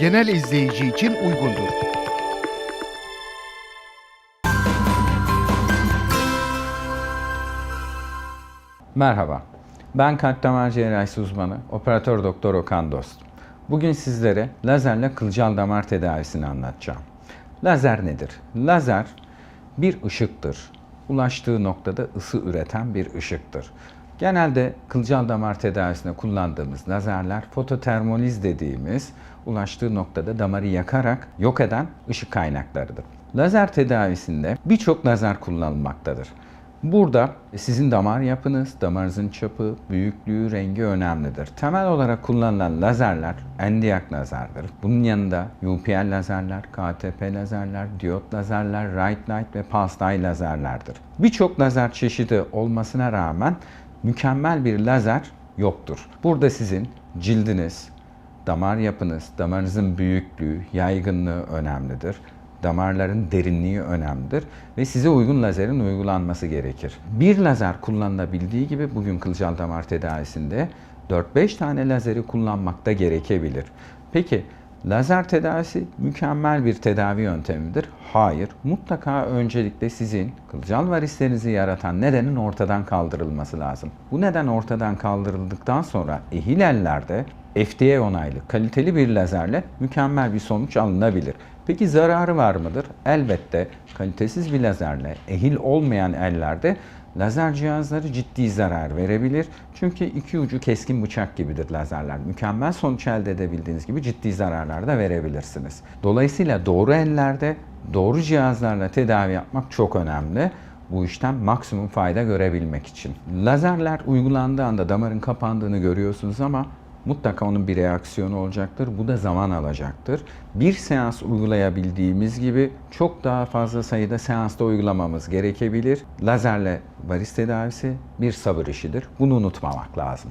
genel izleyici için uygundur. Merhaba, ben kalp damar cerrahisi uzmanı, operatör doktor Okan Dost. Bugün sizlere lazerle kılcal damar tedavisini anlatacağım. Lazer nedir? Lazer bir ışıktır. Ulaştığı noktada ısı üreten bir ışıktır. Genelde kılcal damar tedavisinde kullandığımız lazerler fototermoliz dediğimiz ulaştığı noktada damarı yakarak yok eden ışık kaynaklarıdır. Lazer tedavisinde birçok lazer kullanılmaktadır. Burada sizin damar yapınız, damarınızın çapı, büyüklüğü, rengi önemlidir. Temel olarak kullanılan lazerler endiyak lazerdir. Bunun yanında UPL lazerler, KTP lazerler, diyot lazerler, right light ve pulse dye lazerlerdir. Birçok lazer çeşidi olmasına rağmen mükemmel bir lazer yoktur. Burada sizin cildiniz, damar yapınız, damarınızın büyüklüğü, yaygınlığı önemlidir. Damarların derinliği önemlidir ve size uygun lazerin uygulanması gerekir. Bir lazer kullanılabildiği gibi bugün kılcal damar tedavisinde 4-5 tane lazeri kullanmakta gerekebilir. Peki lazer tedavisi mükemmel bir tedavi yöntemidir? Hayır. Mutlaka öncelikle sizin kılcal varislerinizi yaratan nedenin ortadan kaldırılması lazım. Bu neden ortadan kaldırıldıktan sonra ehil ellerde FDA onaylı kaliteli bir lazerle mükemmel bir sonuç alınabilir. Peki zararı var mıdır? Elbette kalitesiz bir lazerle ehil olmayan ellerde lazer cihazları ciddi zarar verebilir. Çünkü iki ucu keskin bıçak gibidir lazerler. Mükemmel sonuç elde edebildiğiniz gibi ciddi zararlar da verebilirsiniz. Dolayısıyla doğru ellerde doğru cihazlarla tedavi yapmak çok önemli bu işten maksimum fayda görebilmek için. Lazerler uygulandığı anda damarın kapandığını görüyorsunuz ama mutlaka onun bir reaksiyonu olacaktır. Bu da zaman alacaktır. Bir seans uygulayabildiğimiz gibi çok daha fazla sayıda seansta uygulamamız gerekebilir. Lazerle varis tedavisi bir sabır işidir. Bunu unutmamak lazım.